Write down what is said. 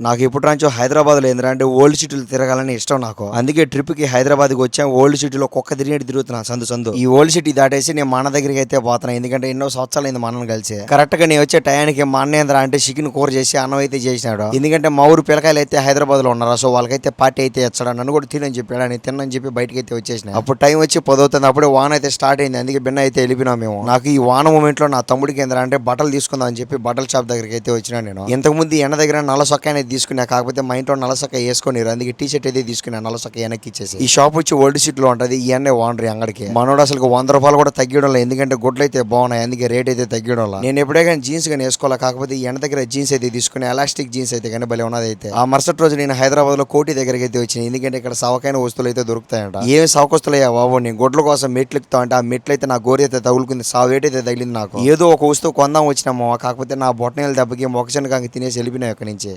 నాకు ఇప్పటి నుంచో హైదరాబాద్లో అంటే ఓల్డ్ సిటీలో తిరగాలని ఇష్టం నాకు. అందుకే ట్రిప్కి హైదరాబాద్కి వచ్చాం ఓల్డ్ సిటీలో కుక్క తిరిగినట్టు తిరుగుతున్నా సందు సందు. ఈ ఓల్డ్ సిటీ దాటేసి నేను మన దగ్గరికి అయితే పోతున్నా ఎందుకంటే ఎన్నో సంవత్సరాలు అయింది మా కలిసి. కరెక్ట్గా నేను వచ్చే టయానికి మా అన్నేంద్ర అంటే చికెన్ కూర చేసి అన్నం అయితే చేసినాడు. ఎందుకంటే మా ఊరు పిల్లకాయలు అయితే హైదరాబాద్లో ఉన్నారు సో వాళ్ళకైతే పార్టీ అయితే ఇచ్చాడు నన్ను కూడా తినని చెప్పాడు అని తిన్నని చెప్పి బయటకి అయితే వచ్చేసిన. అప్పుడు టైం వచ్చి పదవుతుంది అప్పుడే వాన అయితే స్టార్ట్ అయింది అందుకే బిన్న అయితే వెళ్ళిపోయినా మేము. నాకు ఈ వాన మూమెంట్లో నా తమ్ముడికి ఏంద్రా అంటే బట్టలు తీసుకుందాం అని చెప్పి బట్టల షాప్ దగ్గరికి అయితే వచ్చినా నేను. ఇంతకు ముందు ఎండ దగ్గర నల్ల సొక్క అనేది తీసుకున్నా కాకపోతే మా ఇంట్లో నల్ల సొక్క వేసుకొని అందుకే టీ షర్ట్ అయితే తీసుకున్నా నల్ల సొక్క వెనక్కి ఇచ్చేసి ఈ షాప్ వచ్చి ఓల్డ్ సిటీ లో ఉంటది ఈ అన్నే వాండరీ అంగడికి. మనోడు అసలు వంద రూపాయలు కూడా తగ్గడం లేదు ఎందుకంటే గుడ్లు అయితే బాగున్నాయి అందుకే రేట్ అయితే తగ్గడం లేదు. నేను ఎప్పుడే కానీ జీన్స్ కానీ వేసుకోవాలి కాకపోతే ఈ ఎండ దగ్గర జీన్స్ అయితే తీసుకుని ఎలాస్టిక్ జీన్స్ అయితే కానీ భలే ఉన్నది అయితే. ఆ మరుసటి రోజు నేను హైదరాబాద్లో కోటి దగ్గరికి అయితే వచ్చింది ఎందుకంటే ఇక్కడ సవకైన వస్తువులు అయితే దొరుకుతాయంట. ఏం సవకొస్తులయ్యా బాబు నేను గుడ్ల కోసం మెట్లు ఎక్కుతా అంటే ఆ మెట్లు అయితే నా గోరి అయితే తగులుకుంది సావేట్ అయితే తగిలింది నాకు. ఏదో ఒక వస్తువు కొందాం వచ్చినామో కాకపోతే నా బొట్టనేల దెబ్బకి మొక్కజొన్న కాకి తినేసి వెళ్ళిపోయినా ఇక్కడి నుంచి.